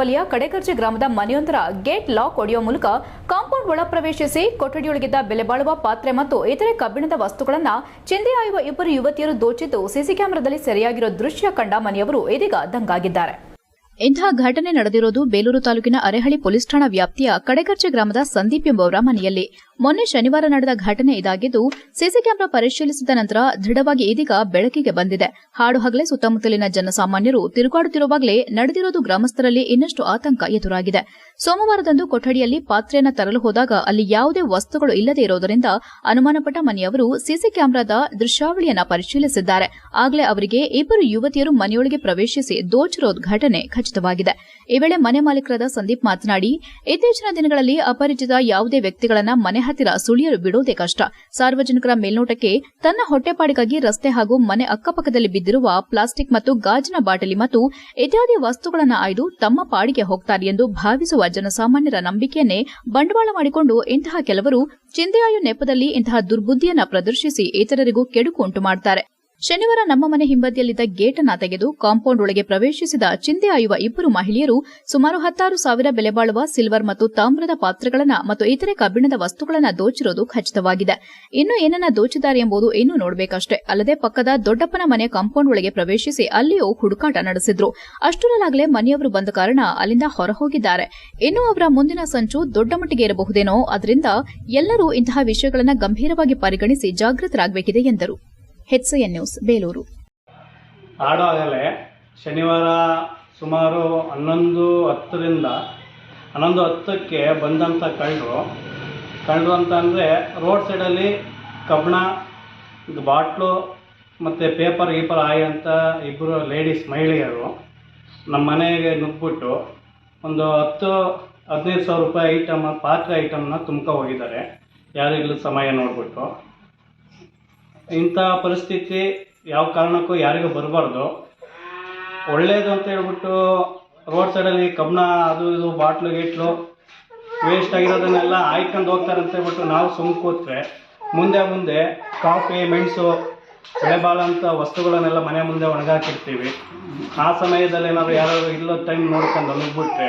ವಲಯ ಕಡೆಕರ್ಜೆ ಗ್ರಾಮದ ಮನೆಯೊಂದರ gate lock ಒಡೆಯುವ ಮೂಲಕ ಕಾಂಪೌಂಡ್ ಒಳ ಪ್ರವೇಶಿಸಿ ಕೊಠಡಿಯೊಳಗಿದ್ದ ಬೆಲೆ ಬಾಳುವ ಪಾತ್ರೆ ಮತ್ತು ಇತರೆ ಕಬ್ಬಿಣದ ವಸ್ತುಗಳನ್ನು ಚಿಂದಿ ಆಯುವ ಇಬ್ಬರು ಯುವತಿಯರು ದೋಚಿದ್ದು ಸಿಸಿ ಕ್ಯಾಮೆರಾದಲ್ಲಿ ಸೆರೆಯಾಗಿರೋ ದೃಶ್ಯ ಕಂಡ ಮನೆಯವರು ಇದೀಗ ದಂಗಾಗಿದ್ದಾರೆ. ಇಂತಹ ಘಟನೆ ನಡೆದಿರೋದು ಬೇಲೂರು ತಾಲೂಕಿನ ಅರೆಹಳ್ಳಿ ಪೊಲೀಸ್ ಠಾಣಾ ವ್ಯಾಪ್ತಿಯ ಕಡೆಗರ್ಜೆ ಗ್ರಾಮದ ಸಂದೀಪ್ ಎಂಬುವರ ಮನೆಯಲ್ಲಿ. ಮೊನ್ನೆ ಶನಿವಾರ ನಡೆದ ಘಟನೆ ಇದಾಗಿದ್ದು, ಸಿಸಿ ಕ್ಯಾಮೆರಾ ಪರಿಶೀಲಿಸಿದ ನಂತರ ದೃಢವಾಗಿ ಇದೀಗ ಬೆಳಕಿಗೆ ಬಂದಿದೆ. ಹಾಡು ಹಗಲೇ ಸುತ್ತಮುತ್ತಲಿನ ಜನಸಾಮಾನ್ಯರು ತಿರುಗಾಡುತ್ತಿರುವಾಗಲೇ ನಡೆದಿರೋದು ಗ್ರಾಮಸ್ಥರಲ್ಲಿ ಇನ್ನಷ್ಟು ಆತಂಕ ಎದುರಾಗಿದೆ. ಸೋಮವಾರದಂದು ಕೊಠಡಿಯಲ್ಲಿ ಪಾತ್ರೆಯನ್ನು ತರಲು ಹೋದಾಗ ಅಲ್ಲಿ ಯಾವುದೇ ವಸ್ತುಗಳು ಇಲ್ಲದೆ ಇರೋದರಿಂದ ಅನುಮಾನಪಟ್ಟ ಮನೆಯವರು ಸಿಸಿ ಕ್ಯಾಮೆರಾದ ದೃಶ್ಯಾವಳಿಯನ್ನ ಪರಿಶೀಲಿಸಿದ್ದಾರೆ. ಆಗಲೇ ಅವರಿಗೆ ಇಬ್ಬರು ಯುವತಿಯರು ಮನೆಯೊಳಗೆ ಪ್ರವೇಶಿಸಿ ದೋಚಿರೋದ್ ಘಟನೆ ಖಚಿತವಾಗಿದೆ ಈ ವೇಳೆ ಮನೆ ಮಾಲೀಕರಾದ ಸಂದೀಪ್ ಮಾತನಾಡಿ, ಇತ್ತೀಚಿನ ದಿನಗಳಲ್ಲಿ ಅಪರಿಚಿತ ಯಾವುದೇ ವ್ಯಕ್ತಿಗಳನ್ನ ಮನೆ ಹತ್ತಿರ ಸುಳಿಯಲು ಬಿಡುವುದೇ ಕಷ್ಟ. ಸಾರ್ವಜನಿಕರ ಮೇಲ್ನೋಟಕ್ಕೆ ತನ್ನ ಹೊಟ್ಟೆಪಾಡಿಗಾಗಿ ರಸ್ತೆ ಹಾಗೂ ಮನೆ ಅಕ್ಕಪಕ್ಕದಲ್ಲಿ ಬಿದ್ದಿರುವ ಪ್ಲಾಸ್ಟಿಕ್ ಮತ್ತು ಗಾಜಿನ ಬಾಟಲಿ ಮತ್ತು ಇತ್ಯಾದಿ ವಸ್ತುಗಳನ್ನು ಆಯ್ದು ತಮ್ಮ ಪಾಡಿಗೆ ಹೋಗ್ತಾರೆ ಎಂದು ಭಾವಿಸುವ ಜನಸಾಮಾನ್ಯರ ನಂಬಿಕೆಯನ್ನೇ ಬಂಡವಾಳ ಮಾಡಿಕೊಂಡು ಇಂತಹ ಕೆಲವರು ಚಿಂತೆಯಾಯು ನೆಪದಲ್ಲಿ ಇಂತಹ ದುರ್ಬುದ್ಧಿಯನ್ನ ಪ್ರದರ್ಶಿಸಿ ಇತರರಿಗೂ ಕೆಡುಕು ಉಂಟು ಮಾಡುತ್ತಾರೆ ಶನಿವಾರ ನಮ್ಮ ಮನೆ ಹಿಂಬದಿಯಲ್ಲಿದ್ದ ಗೇಟ್ ಅನ್ನ ತೆಗೆದು ಕಾಂಪೌಂಡ್ ಒಳಗೆ ಪ್ರವೇಶಿಸಿದ ಚಿಂತೆ ಆಯುವ ಇಬ್ಬರು ಮಹಿಳೆಯರು ಸುಮಾರು ಹತ್ತಾರು ಸಾವಿರ ಬೆಲೆ ಬಾಳುವ ಸಿಲ್ವರ್ ಮತ್ತು ತಾಮ್ರದ ಪಾತ್ರಗಳನ್ನ ಮತ್ತು ಇತರೆ ಕಬ್ಬಿಣದ ವಸ್ತುಗಳನ್ನ ದೋಚಿರೋದು ಖಚಿತವಾಗಿದೆ. ಇನ್ನು ಏನನ್ನ ದೋಚಿದ್ದಾರೆ ಎಂಬುದು ಇನ್ನೂ ನೋಡಬೇಕಷ್ಟೇ. ಅಲ್ಲದೆ ಪಕ್ಕದ ದೊಡ್ಡಪ್ಪನ ಮನೆ ಕಾಂಪೌಂಡ್ ಒಳಗೆ ಪ್ರವೇಶಿಸಿ ಅಲ್ಲಿಯೂ ಹುಡುಕಾಟ ನಡೆಸಿದ್ರು. ಅಷ್ಟರಲ್ಲಾಗಲೇ ಮನೆಯವರು ಬಂದ ಕಾರಣ ಅಲ್ಲಿಂದ ಹೊರಹೋಗಿದ್ದಾರೆ. ಇನ್ನು ಅವರ ಮುಂದಿನ ಸಂಚು ದೊಡ್ಡ ಮಟ್ಟಿಗೆ ಇರಬಹುದೇನೋ, ಅದರಿಂದ ಎಲ್ಲರೂ ಇಂತಹ ವಿಷಯಗಳನ್ನು ಗಂಭೀರವಾಗಿ ಪರಿಗಣಿಸಿ ಜಾಗೃತರಾಗಬೇಕಿದೆ ಎಂದರು. ಹೆಚ್ಎನ್ ನ್ಯೂಸ್ ಬೇಲೂರು ಆಡೋಗಲೇ ಶನಿವಾರ ಸುಮಾರು ಹನ್ನೊಂದು ಹತ್ತರಿಂದ ಹನ್ನೊಂದು ಹತ್ತಕ್ಕೆ ಬಂದಂಥ ಕಳ್ಳರು. ಕಳ್ಳರು ಅಂತ ಅಂದರೆ ರೋಡ್ ಸೈಡಲ್ಲಿ ಕಬ್ಬಣ ಬಾಟ್ಲು ಮತ್ತು ಪೇಪರ್ ಗೀಪರ್ ಆಯಿ ಅಂತ ಇಬ್ಬರು ಲೇಡೀಸ್ ಮಹಿಳೆಯರು ನಮ್ಮ ಮನೆಗೆ ನುಗ್ಬಿಟ್ಟು ಒಂದು ಹತ್ತು, ಹದಿನೈದು ಸಾವಿರ ರೂಪಾಯಿ ಐಟಮ್ ಪಾತ್ರೆ ಐಟಮ್ನ ತುಂಬ್ಕೊ ಹೋಗಿದ್ದಾರೆ. ಯಾರಿಗಲೂ ಸಮಯ ನೋಡಿಬಿಟ್ಟು. ಇಂಥ ಪರಿಸ್ಥಿತಿ ಯಾವ ಕಾರಣಕ್ಕೂ ಯಾರಿಗೂ ಬರಬಾರ್ದು. ಒಳ್ಳೇದು ಅಂತ ಹೇಳ್ಬಿಟ್ಟು ರೋಡ್ ಸೈಡಲ್ಲಿ ಕಬ್ಬಣ, ಅದು ಇದು, ಬಾಟ್ಲು, ಗೀಟ್ಲು ವೇಸ್ಟ್ ಆಗಿರೋದನ್ನೆಲ್ಲ ಆಯ್ಕೊಂಡು ಹೋಗ್ತಾರೆ ಅಂತ ಹೇಳ್ಬಿಟ್ಟು ನಾವು ಸುಮ್ಮನೆ ಕೂತ್ರೆ, ಮುಂದೆ ಮುಂದೆ ಕಾಫಿ, ಮೆಣಸು ಬೆಳೆಬಾಳಂಥ ವಸ್ತುಗಳನ್ನೆಲ್ಲ ಮನೆ ಮುಂದೆ ಒಣಗಾಕಿರ್ತೀವಿ. ಆ ಸಮಯದಲ್ಲಿ ಏನಾದ್ರು ಯಾರಾದ್ರೂ ಇಲ್ಲದ ಟೈಮ್ ನೋಡ್ಕೊಂಡು ನುಗ್ಬಿಟ್ರೆ